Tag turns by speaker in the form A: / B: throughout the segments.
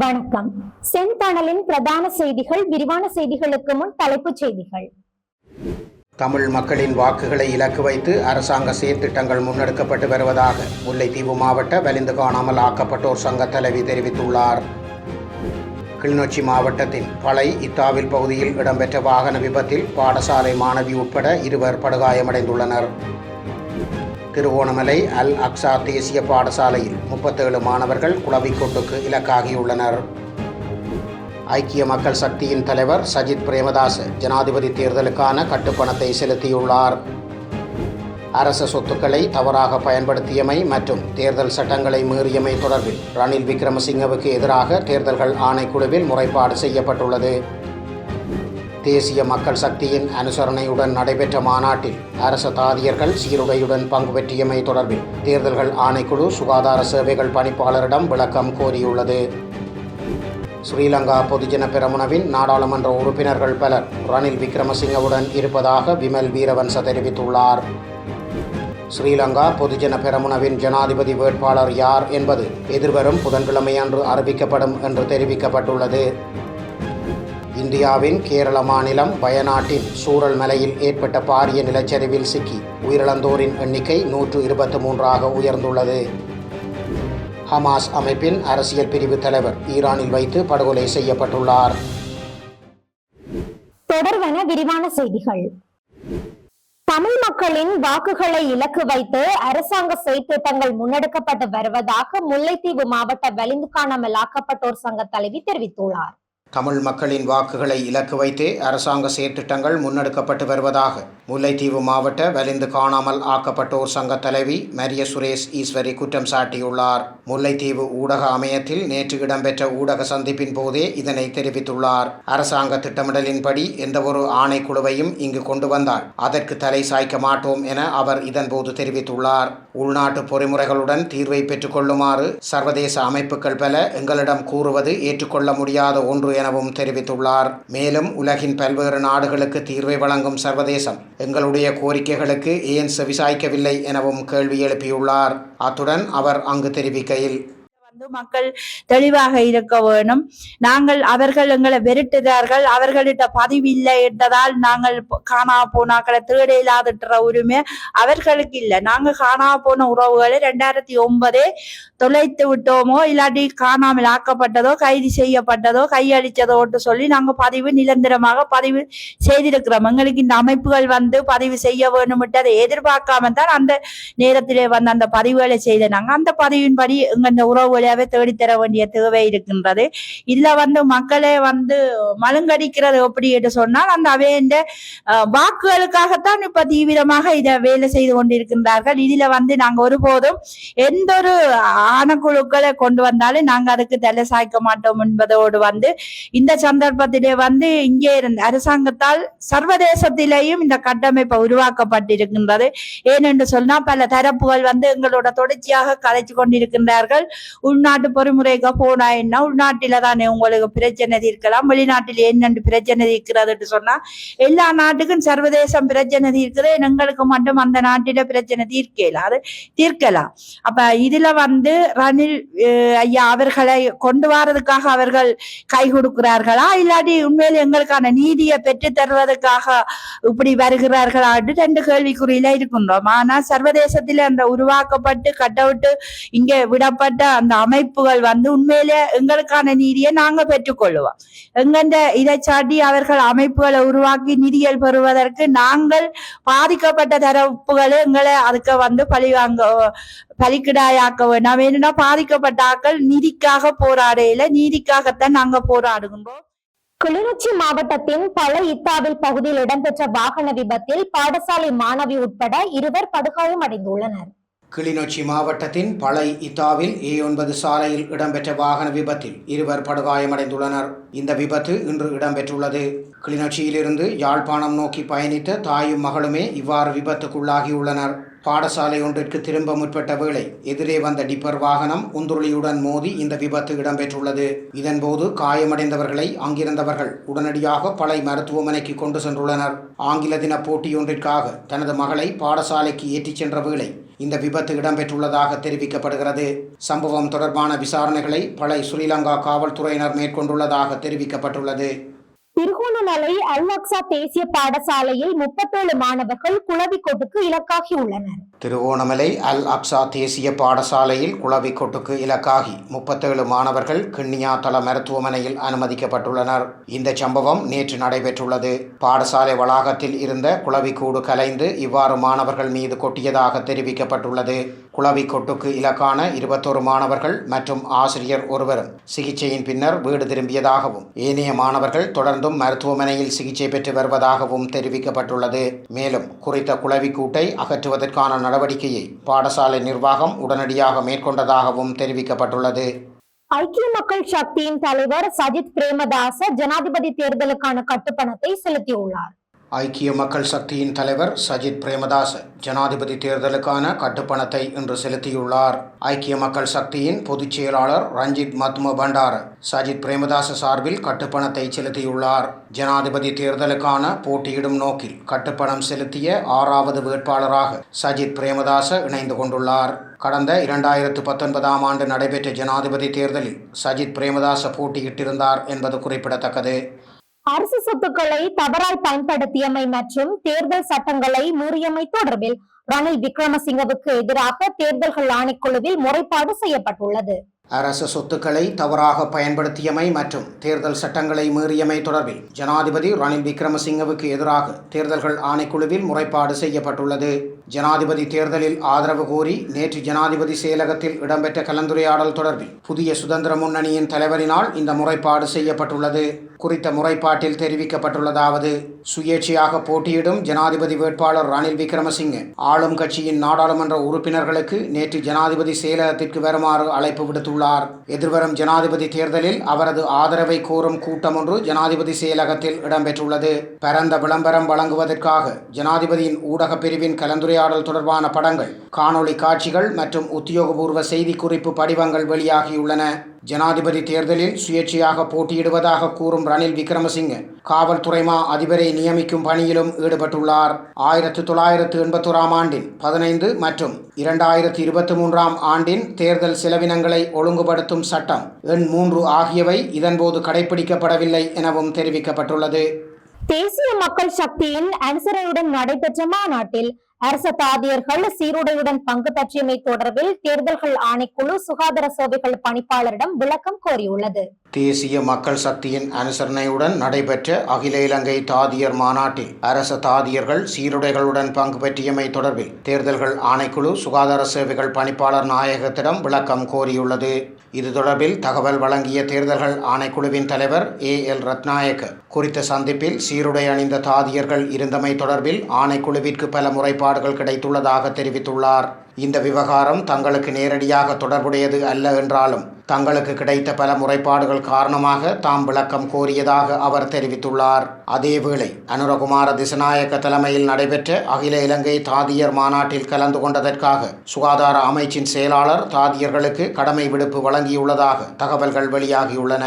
A: வணக்கம். செந்தணலின் பிரதான செய்திகள் விரிவான செய்திகளுக்கு முன் தலைப்புச் செய்திகள்.
B: தமிழ் மக்களின் வாக்குகளை இலக்கு வைத்து அரசாங்க சீர்திட்டங்கள் முன்னெடுக்கப்பட்டு வருவதாக முல்லைத்தீவு மாவட்ட வலிந்து காணாமல் ஆக்கப்பட்டோர் சங்க தலைவி தெரிவித்துள்ளார். கிளிநொச்சி மாவட்டத்தின் பளை இத்தாவில் பகுதியில் இடம்பெற்ற வாகன விபத்தில் பாடசாலை மாணவி உட்பட இருவர் படுகாயமடைந்துள்ளனர். திருவோணமலை அல் அக்ஸா தேசிய பாடசாலையில் முப்பத்தேழு மாணவர்கள் குளவிக்கொட்டுக்கு இலக்காகியுள்ளனர். ஐக்கிய மக்கள் சக்தியின் தலைவர் சஜித் பிரேமதாஸ் ஜனாதிபதி தேர்தலுக்கான கட்டுப்பணத்தை செலுத்தியுள்ளார். அரச சொத்துக்களை தவறாக பயன்படுத்தியமை மற்றும் தேர்தல் சட்டங்களை மீறியமை தொடர்பில் ரணில் விக்ரமசிங்கவுக்கு எதிராக தேர்தல்கள் ஆணைக்குழுவில் முறைப்பாடு செய்யப்பட்டுள்ளது. தேசிய மக்கள் சக்தியின் அனுசரணையுடன் நடைபெற்ற மாநாட்டில் அரச தாதியர்கள் சீருடையுடன் பங்கு பெற்றியமை தொடர்பில் தேர்தல்கள் ஆணைக்குழு சுகாதார சேவைகள் பணிப்பாளரிடம் விளக்கம் கோரியுள்ளது. ஸ்ரீலங்கா பொதுஜன பெரமுனவின் நாடாளுமன்ற உறுப்பினர்கள் பலர் ரணில் விக்ரமசிங்கவுடன் இருப்பதாக விமல் வீரவன்ச தெரிவித்துள்ளார். ஸ்ரீலங்கா பொதுஜன பெரமுனவின் ஜனாதிபதி வேட்பாளர் யார் என்பது எதிர்வரும் புதன்கிழமையன்று அறிவிக்கப்படும் என்று தெரிவிக்கப்பட்டுள்ளது. இந்தியாவின் கேரள மாநிலம் வயநாட்டின் சூரல் மலையில் ஏற்பட்ட பாரிய நிலச்சரிவில் சிக்கி உயிரிழந்தோரின் எண்ணிக்கை நூற்று இருபத்தி மூன்றாக உயர்ந்துள்ளது. ஹமாஸ் அமைப்பின் அரசியல் பிரிவு தலைவர் ஈரானில் வைத்து படுகொலை செய்யப்பட்டுள்ளார்.
A: தொடர்வன விரிவான செய்திகள். தமிழ் மக்களின் வாக்குகளை இலக்கு வைத்து அரசாங்க செயற்திட்டங்கள் முன்னெடுக்கப்பட்டு வருவதாக முல்லைத்தீவு மாவட்ட வலிந்து காணாமல் ஆக்கப்பட்டோர் சங்க தலைவி தெரிவித்துள்ளார்.
B: தமிழ் மக்களின் வாக்குகளை இலக்கு வைத்தே அரசாங்க செயற்திட்டங்கள் முன்னெடுக்கப்பட்டு வருவதாக முல்லைத்தீவு மாவட்ட வலிந்து காணாமல் ஆக்கப்பட்டோர் சங்க தலைவி மரிய சுரேஷ் ஈஸ்வரி குற்றம் சாட்டியுள்ளார். முல்லைத்தீவு ஊடக அமையத்தில் நேற்று இடம்பெற்ற ஊடக சந்திப்பின் போதே இதனை தெரிவித்துள்ளார். அரசாங்க திட்டமிடலின்படி எந்தவொரு ஆணைக்குழுவையும் இங்கு கொண்டு வந்தால் அதற்கு தலை சாய்க்க மாட்டோம் என அவர் இதன்போது தெரிவித்துள்ளார். உள்நாட்டு பொறிமுறைகளுடன் தீர்வை பெற்றுக்கொள்ளுமாறு சர்வதேச அமைப்புகள் பல எங்களிடம் கூறுவது ஏற்றுக்கொள்ள முடியாத ஒன்று எனவும் தெரிவித்துள்ளார். மேலும் உலகின் பல்வேறு நாடுகளுக்கு தீர்வை வழங்கும் சர்வதேசம் எங்களுடைய கோரிக்கைகளுக்கு ஏன் செவிசாய்க்கவில்லை எனவும் கேள்வி எழுப்பியுள்ளார். அத்துடன் அவர் அங்கு தெரிவிக்கையில்
C: வந்து மக்கள் தெளிவாக இருக்க வேணும். நாங்கள் அவர்கள் எங்களை வெறுட்டுகிறார்கள் அவர்களிட்ட பதிவு இல்லை என்றதால் நாங்கள் காணா போனாக்களை தேட இல்லாதன்ற உரிமை அவர்களுக்கு இல்லை. நாங்கள் காணா போன உறவுகளை ரெண்டாயிரத்தி ஒன்பதே தொலைத்து விட்டோமோ இல்லாட்டி காணாமல் ஆக்கப்பட்டதோ கைது செய்யப்பட்டதோ கையளித்ததோட்டு சொல்லி நாங்கள் பதிவு நிரந்தரமாக பதிவு செய்திருக்கிறோம். எங்களுக்கு இந்த அமைப்புகள் வந்து பதிவு செய்ய வேணும்ட்டு அதை எதிர்பார்க்காம தான் அந்த நேரத்திலே வந்து அந்த பதிவுகளை செய்த நாங்கள் அந்த பதிவின்படி எங்கள் இந்த உறவுகளை உறவுகளையாவே தேடித்தர வேண்டிய தேவை இருக்கின்றது. இதுல வந்து மக்களே வந்து மழுங்கடிக்கிறது எப்படி என்று சொன்னால் அந்த அவையின் வாக்குகளுக்காகத்தான் இப்ப தீவிரமாக இதை வேலை செய்து கொண்டிருக்கின்றார்கள். இதுல வந்து நாங்க ஒருபோதும் எந்த ஒரு ஆணக்குழுக்களை கொண்டு வந்தாலும் நாங்க அதுக்கு தலை சாய்க்க மாட்டோம் என்பதோடு வந்து இந்த சந்தர்ப்பத்திலே வந்து இங்கே இருந்த அரசாங்கத்தால் சர்வதேசத்திலேயும் இந்த கட்டமைப்பு உருவாக்கப்பட்டிருக்கின்றது. ஏனென்று சொன்னா பல தரப்புகள் வந்து எங்களோட தொடர்ச்சியாக கலைச்சு கொண்டிருக்கின்றார்கள். உள்நாட்டு பொறிமுறைக்கு போனா என்ன? உள்நாட்டில தானே உங்களுக்கு பிரச்சனை இருக்கலாம் வெளிநாட்டில் என்னென்று பிரச்சனை இருக்கிறதுன்னு சொன்னா எல்லா நாட்டுக்கும் சர்வதேசம் பிரச்சனை தீர்க்குது. எங்களுக்கு மட்டும் அந்த நாட்டில பிரச்சனை தீர்க்கலாம் அது தீர்க்கலாம் அப்ப இதுல வந்து ரணில் ஐயா அவர்களை கொண்டு வரதுக்காக அவர்கள் கை கொடுக்கிறார்களா? இல்லாட்டி உண்மையில் எங்களுக்கான நீதியை பெற்று தருவதற்காக இப்படி வருகிறார்களா ரெண்டு கேள்விக்குறியில இருக்கின்றோம். ஆனா சர்வதேசத்தில் அந்த உருவாக்கப்பட்டு கட்டவுட்டு இங்கே விடப்பட்ட அந்த அமைப்புகள் வந்து உண்மையிலே எங்களுக்கான நீதியை நாங்க பெற்றுக்கொள்ளுவோம். எங்கெந்த இதை சாட்டி அவர்கள் அமைப்புகளை உருவாக்கி நிதிகள் பெறுவதற்கு நாங்கள் பாதிக்கப்பட்ட தரப்புகளை எங்களை அதுக்கு வந்து பழிவாங்க பலிக்கிடாயாக்க வேண்டாம். வேணும்னா பாதிக்கப்பட்ட ஆக்கள் நீதிக்காக போராடையில நீதிக்காகத்தான் நாங்க போராடுகின்றோம்.
A: கிளிநொச்சி மாவட்டத்தின் பல இத்தாவில் பகுதியில் இடம்பெற்ற வாகன விபத்தில் பாடசாலை மாணவி உட்பட இருவர் படுகாயமடைந்துள்ளனர்.
B: கிளிநொச்சி மாவட்டத்தின் பழை இத்தாவில் ஏ ஒன்பது சாலையில் இடம்பெற்ற வாகன விபத்தில் இருவர் படுகாயமடைந்துள்ளனர். இந்த விபத்து இன்று இடம்பெற்றுள்ளது. கிளிநொச்சியிலிருந்து யாழ்ப்பாணம் நோக்கி பயணித்த தாயும் மகளுமே இவ்வாறு விபத்துக்குள்ளாகியுள்ளனர். பாடசாலை ஒன்றிற்கு திரும்ப முற்பட்ட வேளை எதிரே வந்த டிப்பர் வாகனம் உந்துருளியுடன் மோதி இந்த விபத்து இடம்பெற்றுள்ளது. இதன்போது காயமடைந்தவர்களை அங்கிருந்தவர்கள் உடனடியாக பழைய மருத்துவமனைக்கு கொண்டு சென்றுள்ளனர். ஆங்கில தின போட்டியொன்றிற்காக தனது மகளை பாடசாலைக்கு ஏற்றிச் சென்ற வேளை இந்த விபத்து இடம்பெற்றுள்ளதாக தெரிவிக்கப்படுகிறது. சம்பவம் தொடர்பான விசாரணைகளை பழைய ஸ்ரீலங்கா காவல்துறையினர் மேற்கொண்டுள்ளதாக தெரிவிக்கப்பட்டுள்ளது.
A: திருகோணமலை அல்அக்ஸா தேசிய பாடசாலையில் முப்பத்தேழு மாணவர்கள் குளவிக்கோட்டுக்கு இலக்காகியுள்ளனர்
B: திருகோணமலை அல் அக்சா தேசிய பாடசாலையில் குளவிக்கோட்டுக்கு இலக்காகி முப்பத்தேழு மாணவர்கள் கிண்ணியா தள மருத்துவமனையில் அனுமதிக்கப்பட்டுள்ளனர். இந்த சம்பவம் நேற்று நடைபெற்றுள்ளது. பாடசாலை வளாகத்தில் இருந்த குளவிக்கூடு கலைந்து இவ்வாறு மாணவர்கள் மீது கொட்டியதாக தெரிவிக்கப்பட்டுள்ளது. குளவிக்கொட்டுக்கு இலக்கான இருபத்தோரு மாணவர்கள் மற்றும் ஆசிரியர் ஒருவரும் சிகிச்சையின் பின்னர் வீடு திரும்பியதாகவும் ஏனைய மாணவர்கள் தொடர்ந்தும் மருத்துவமனையில் சிகிச்சை பெற்று வருவதாகவும் தெரிவிக்கப்பட்டுள்ளது. மேலும் குறித்த குளவிக்கூட்டை அகற்றுவதற்கான நடவடிக்கையை பாடசாலை நிர்வாகம் உடனடியாக மேற்கொண்டதாகவும் தெரிவிக்கப்பட்டுள்ளது.
A: ஐக்கிய மக்கள் சக்தியின் தலைவர் சஜித் பிரேமதாச ஜனாதிபதி தேர்தலுக்கான கட்டுப்பணத்தை செலுத்தியுள்ளார்.
B: ஐக்கிய மக்கள் சக்தியின் தலைவர் சஜித் பிரேமதாஸ் ஜனாதிபதி தேர்தலுக்கான கட்டுப்பணத்தை இன்று செலுத்தியுள்ளார். ஐக்கிய மக்கள் சக்தியின் பொதுச் செயலாளர் ரஞ்சித் மத்ம பண்டார சஜித் பிரேமதாச சார்பில் கட்டுப்பணத்தை செலுத்தியுள்ளார். ஜனாதிபதி தேர்தலுக்கான போட்டியிடும் நோக்கில் கட்டுப்பணம் செலுத்திய ஆறாவது வேட்பாளராக சஜித் பிரேமதாச இணைந்து கொண்டுள்ளார். கடந்த இரண்டாயிரத்து பத்தொன்பதாம் ஆண்டு நடைபெற்ற ஜனாதிபதி தேர்தலில் சஜித் பிரேமதாச போட்டியிட்டிருந்தார் என்பது குறிப்பிடத்தக்கது.
A: அரசு சொத்துக்களை தவறாய் பயன்படுத்தியமை மற்றும் தேர்தல் சட்டங்களை மீறியமை தொடர்பில் ரணில் விக்ரமசிங்கவுக்கு எதிராக தேர்தல்கள் ஆணைக்குழுவில் முறைப்பாடு செய்யப்பட்டுள்ளது.
B: அரசு சொத்துக்களை தவறாக பயன்படுத்தியமை மற்றும் தேர்தல் சட்டங்களை மீறியமை தொடர்பில் ஜனாதிபதி ரணில் விக்ரமசிங்கவுக்கு எதிராக தேர்தல்கள் ஆணைக்குழுவில் முறைப்பாடு செய்யப்பட்டுள்ளது. ஜனாதிபதி தேர்தலில் ஆதரவு கோரி நேற்று ஜனாதிபதி செயலகத்தில் இடம்பெற்ற கலந்துரையாடல் தொடர்பில் புதிய சுதந்திர முன்னணியின் தலைவரினால் இந்த முறைப்பாடு செய்யப்பட்டுள்ளது. குறித்த முறைப்பாட்டில் தெரிவிக்கப்பட்டுள்ளதாவது சுயேட்சையாக போட்டியிடும் ஜனாதிபதி வேட்பாளர் ரணில் விக்ரமசிங்கே ஆளும் கட்சியின் நாடாளுமன்ற உறுப்பினர்களுக்கு நேற்று ஜனாதிபதி செயலகத்திற்கு வருமாறு அழைப்பு விடுத்துள்ளார் எதிர்வரும் ஜனாதிபதி தேர்தலில் அவரது ஆதரவை கோரும் கூட்டம் ஒன்று ஜனாதிபதி செயலகத்தில் இடம்பெற்றுள்ளது. பரந்த விளம்பரம் வழங்குவதற்காக ஜனாதிபதியின் ஊடகப் பிரிவின் கலந்துரையாடல் தொடர்பான படங்கள் காணொளி காட்சிகள் மற்றும் உத்தியோகபூர்வ செய்திக்குறிப்பு படிவங்கள் வெளியாகியுள்ளன. ஜனாதிபதி தேர்தலில் சுயேட்சையாக போட்டியிடுவதாக கூறும் ரணில் விக்ரமசிங்கே காவல்துறை மா அதிபரை நியமிக்கும் பணியிலும் ஈடுபட்டுள்ளார். ஆயிரத்து தொள்ளாயிரத்து எண்பத்தோராம் ஆண்டின் பதினைந்து மற்றும் இரண்டாயிரத்தி இருபத்தி மூன்றாம் ஆண்டின் தேர்தல் செலவினங்களை ஒழுங்குபடுத்தும் சட்டம் எண் மூன்று ஆகியவை இதன்போது கடைபிடிக்கப்படவில்லை எனவும் தெரிவிக்கப்பட்டுள்ளது.
A: தேசிய மக்கள் சக்தியின் அனுசரணையுடன் நடைபெற்ற மாநாட்டில் அரச தாதியர்கள் சீருடையுடன் பங்கு பற்றியமை தொடர்பில் தேர்தல்கள் ஆணைக்குழு சுகாதார சேவைகள் பணிப்பாளரிடம் விளக்கம் கோரியுள்ளது.
B: தேசிய மக்கள் சக்தியின் அனுசரணையுடன் நடைபெற்ற அகில இலங்கை தாதியர் மாநாட்டில் அரச தாதியர்கள் சீருடைகளுடன் பங்கு பெற்றியமை தொடர்பில் தேர்தல்கள் ஆணைக்குழு சுகாதார சேவைகள் பணிப்பாளர் நாயகத்திடம் விளக்கம் கோரியுள்ளது. இது தொடர்பில் தகவல் வழங்கிய தேர்தல்கள் ஆணைக்குழுவின் தலைவர் ஏ எல் ரத்நாயக்க குறித்த சந்திப்பில் சீருடை அணிந்த தாதியர்கள் இருந்தமை தொடர்பில் ஆணைக்குழுவிற்கு பல முறைப்பாடுகள் கிடைத்துள்ளதாக தெரிவித்துள்ளார். இந்த விவகாரம் தங்களுக்கு நேரடியாக தொடர்புடையது அல்ல என்றாலும் தங்களுக்கு கிடைத்த பல முறைப்பாடுகள் காரணமாக தாம் விளக்கம் கோரியதாக அவர் தெரிவித்துள்ளார். அதேவேளை அனுரகுமார திசநாயக்க தலைமையில் நடைபெற்ற அகில இலங்கை தாதியர் மாநாட்டில் கலந்து கொண்டதற்காக சுகாதார அமைச்சின் செயலாளர் தாதியர்களுக்கு கடமை விடுப்பு வழங்கியுள்ளதாக தகவல்கள் வெளியாகியுள்ளன.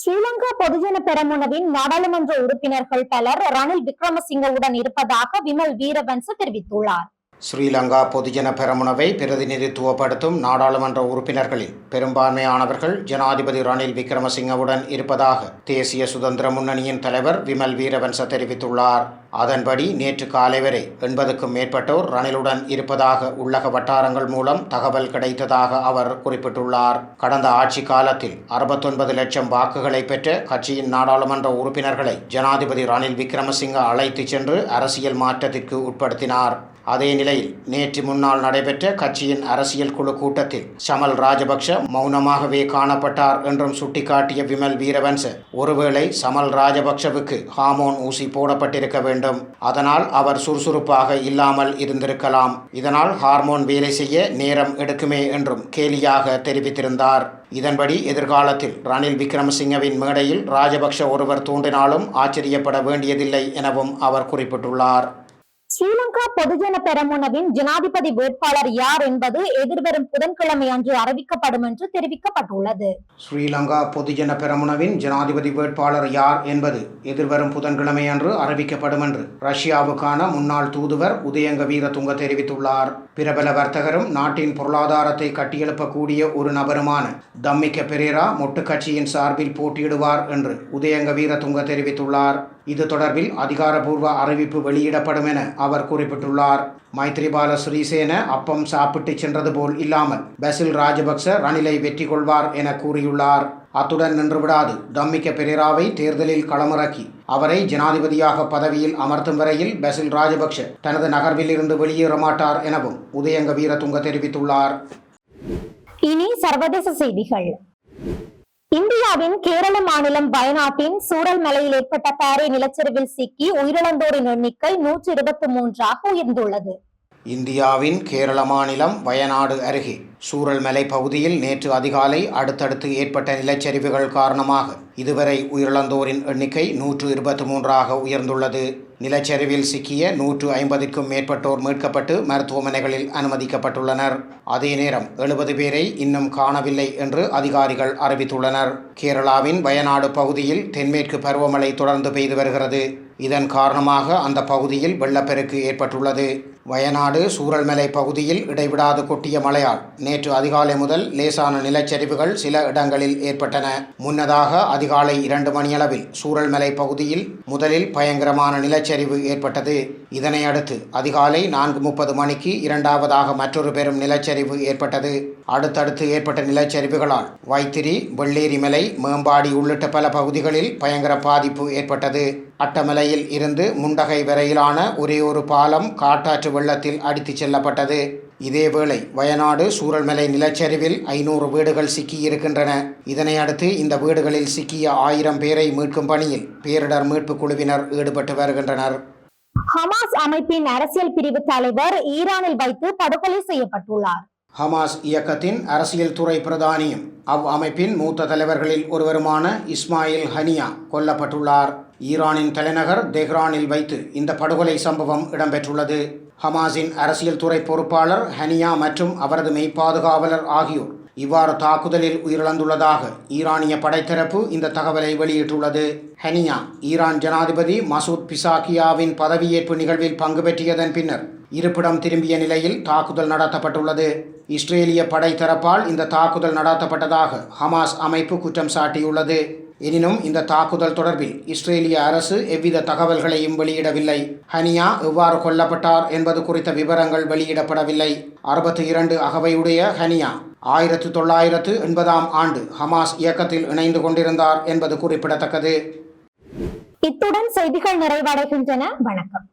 A: ஸ்ரீலங்கா பொதுஜன பெரமுனவின் நாடாளுமன்ற உறுப்பினர்கள் பலர் ரணில் விக்ரமசிங்கவுடன் இருப்பதாக விமல் வீரவன்ச தெரிவித்துள்ளார்.
B: ஸ்ரீலங்கா பொதுஜன பெரமுனவை பிரதிநிதித்துவப்படுத்தும் நாடாளுமன்ற உறுப்பினர்களில் பெரும்பான்மையானவர்கள் ஜனாதிபதி ரணில் விக்ரமசிங்கவுடன் இருப்பதாக தேசிய சுதந்திர முன்னணியின் தலைவர் விமல் வீரவன்ச தெரிவித்துள்ளார். அதன்படி நேற்று காலை வரை எண்பதுக்கும் மேற்பட்டோர் ரணிலுடன் இருப்பதாக உள்ளக வட்டாரங்கள் மூலம் தகவல் கிடைத்ததாக அவர் குறிப்பிட்டுள்ளார். கடந்த ஆட்சி காலத்தில் அறுபத்தொன்பது லட்சம் வாக்குகளை பெற்ற கட்சியின் நாடாளுமன்ற உறுப்பினர்களை ஜனாதிபதி ரணில் விக்ரமசிங்க அழைத்துச் சென்று அரசியல் மாற்றத்திற்கு உட்படுத்தினார். அதே நிலையில் நேற்று முன்னால் நடைபெற்ற கட்சியின் அரசியல் குழு கூட்டத்தில் சமல் ராஜபக்ஷ மௌனமாகவே காணப்பட்டார் என்றும் சுட்டிக்காட்டிய விமல் வீரவன்ச ஒருவேளை சமல் ராஜபக்ஷவுக்கு ஹார்மோன் ஊசி போடப்பட்டிருக்க வேண்டும். அதனால் அவர் சுறுசுறுப்பாக இல்லாமல் இருந்திருக்கலாம். இதனால் ஹார்மோன் வேலை செய்ய நேரம் எடுக்குமே என்றும் கேலியாக தெரிவித்திருந்தார். இதன்படி எதிர்காலத்தில் ரணில் விக்ரமசிங்கவின் மேடையில் ராஜபக்ஷ ஒருவர் தோன்றினாலும் ஆச்சரியப்பட வேண்டியதில்லை எனவும் அவர் குறிப்பிட்டுள்ளார்.
A: ஸ்ரீலங்கா பொதுஜன பெரமுனவின் ஜனாதிபதி வேட்பாளர் யார் என்பது எதிர்வரும் புதன்கிழமை அன்று அறிவிக்கப்படும் என்று தெரிவிக்கப்பட்டுள்ளது.
B: ஸ்ரீலங்கா பொதுஜன பெரமுனவின் ஜனாதிபதி வேட்பாளர் யார் என்பது எதிர்வரும் புதன்கிழமை அன்று அறிவிக்கப்படும் என்று ரஷ்யாவுக்கான முன்னாள் தூதுவர் உதயங்க வீரதுங்க தெரிவித்துள்ளார். பிரபல வர்த்தகரும் நாட்டின் பொருளாதாரத்தை கட்டியெழுப்பக்கூடிய ஒரு நபருமான தம்மிக்க பெரேரா மொட்டு கட்சியின் சார்பில் போட்டியிடுவார் என்று உதயங்க வீரதுங்க தெரிவித்துள்ளார். இது தொடர்பில் அதிகாரபூர்வ அறிவிப்பு வெளியிடப்படும் என அவர் குறிப்பிட்டுள்ளார். மைத்ரிபால சிறிசேன அப்பம் சாப்பிட்டு சென்றது போல் இல்லாமல் பசில் ராஜபக்ச ரணிலை வெற்றி கொள்வார் என கூறியுள்ளார். அத்துடன் நின்றுவிடாது. தம்மிக்க பெரேராவை தேர்தலில் களமிறக்கி அவரை ஜனாதிபதியாக பதவியில் அமர்த்தும் வரையில் பசில் ராஜபக்ஷ தனது நகர்வில் இருந்து வெளியேற மாட்டார் எனவும் உதயங்க வீரதுங்க தெரிவித்துள்ளார்.
A: இனி சர்வதேச செய்திகள். இந்தியாவின் கேரள மாநிலம் வயநாட்டின் சூழல் மலையில் ஏற்பட்ட பாறை நிலச்சரிவில் சிக்கி உயிரிழந்தோரின் எண்ணிக்கை நூற்றி இருபத்தி மூன்றாக உயர்ந்துள்ளது.
B: இந்தியாவின் கேரள மாநிலம் வயநாடு அருகே. சூரல்மலை பகுதியில் நேற்று அதிகாலை அடுத்தடுத்து ஏற்பட்ட நிலச்சரிவுகள் காரணமாக இதுவரை உயிரிழந்தோரின் எண்ணிக்கை நூற்று இருபத்தி மூன்றாக உயர்ந்துள்ளது. நிலச்சரிவில் சிக்கிய நூற்று ஐம்பதுக்கும் மேற்பட்டோர் மீட்கப்பட்டு மருத்துவமனைகளில் அனுமதிக்கப்பட்டுள்ளனர். அதே நேரம் எழுபது பேரை இன்னும் காணவில்லை என்று அதிகாரிகள் அறிவித்துள்ளனர். கேரளாவின் வயநாடு பகுதியில் தென்மேற்கு பருவமழை தொடர்ந்து பெய்து வருகிறது. இதன் காரணமாக அந்த பகுதியில் வெள்ளப்பெருக்கு ஏற்பட்டுள்ளது. வயநாடு சூரல்மலை பகுதியில் இடைவிடாது கொட்டிய மழையால் நேற்று அதிகாலை முதல் லேசான நிலச்சரிவுகள் சில இடங்களில் ஏற்பட்டன. முன்னதாக அதிகாலை இரண்டு மணியளவில் சூரல்மலை பகுதியில் முதலில் பயங்கரமான நிலச்சரிவு ஏற்பட்டது. இதனை அடுத்து அதிகாலை நான்கு முப்பது மணிக்கு இரண்டாவதாக மற்றொரு பெரும் நிலச்சரிவு ஏற்பட்டது. அடுத்தடுத்து ஏற்பட்ட நிலச்சரிவுகளால் வைத்திரி வெள்ளேரி மலை மேம்பாடி உள்ளிட்ட பல பகுதிகளில் பயங்கர பாதிப்பு ஏற்பட்டது. அட்டமலையில் இருந்து முண்டகை வரையிலான ஒரே ஒரு பாலம் காட்டாற்று வெள்ளத்தில் அடித்துச் செல்லப்பட்டது. இதேவேளை வயநாடு சூரல்மலை நிலச்சரிவில் ஐநூறு வீடுகள் சிக்கியிருக்கின்றன. இதனை அடுத்து இந்த வீடுகளில் சிக்கிய ஆயிரம் பேரை மீட்கும் பணியில் பேரிடர் மீட்புக் குழுவினர் ஈடுபட்டு வருகின்றனர்.
A: ஹமாஸ் அமைப்பின் அரசியல் பிரிவு தலைவர் ஈரானில் வைத்து படுகொலை செய்யப்பட்டுள்ளார்.
B: ஹமாஸ் இயக்கத்தின் அரசியல் துறை பிரதானியும் அவ் அமைப்பின் மூத்த தலைவர்களில் ஒருவருமான இஸ்மாயில் ஹனியா கொல்லப்பட்டுள்ளார். ஈரானின் தலைநகர் தெஹ்ரானில் வைத்து இந்த படுகொலை சம்பவம் இடம்பெற்றுள்ளது. ஹமாஸின் அரசியல் துறை பொறுப்பாளர் ஹனியா மற்றும் அவரது மெய்ப்பாதுகாவலர் ஆகியோர் இவ்வாறு தாக்குதலில் உயிரிழந்துள்ளதாக ஈரானிய படைத்தரப்பு இந்த தகவலை வெளியிட்டுள்ளது. ஹனியா ஈரான் ஜனாதிபதி மசூத் பிசாகியாவின் பதவியேற்பு நிகழ்வில் பங்கு பெற்றியதன் பின்னர் இருப்பிடம் திரும்பிய நிலையில் தாக்குதல் நடத்தப்பட்டுள்ளது. இஸ்ரேலிய படைத்தரப்பால் இந்த தாக்குதல் நடத்தப்பட்டதாக ஹமாஸ் அமைப்பு குற்றம் சாட்டியுள்ளது. எனினும் இந்த தாக்குதல் தொடர்பில் இஸ்ரேலிய அரசு எவ்வித தகவல்களையும் வெளியிடவில்லை. ஹனியா எவ்வாறு கொல்லப்பட்டார் என்பது குறித்த விவரங்கள் வெளியிடப்படவில்லை. அறுபத்தி இரண்டு அகவையுடைய ஹனியா ஆயிரத்து தொள்ளாயிரத்து எண்பதாம் ஆண்டு ஹமாஸ் இயக்கத்தில் இணைந்து கொண்டிருந்தார் என்பது குறிப்பிடத்தக்கது.
A: இத்துடன் செய்திகள் நிறைவடைகின்றன. வணக்கம்.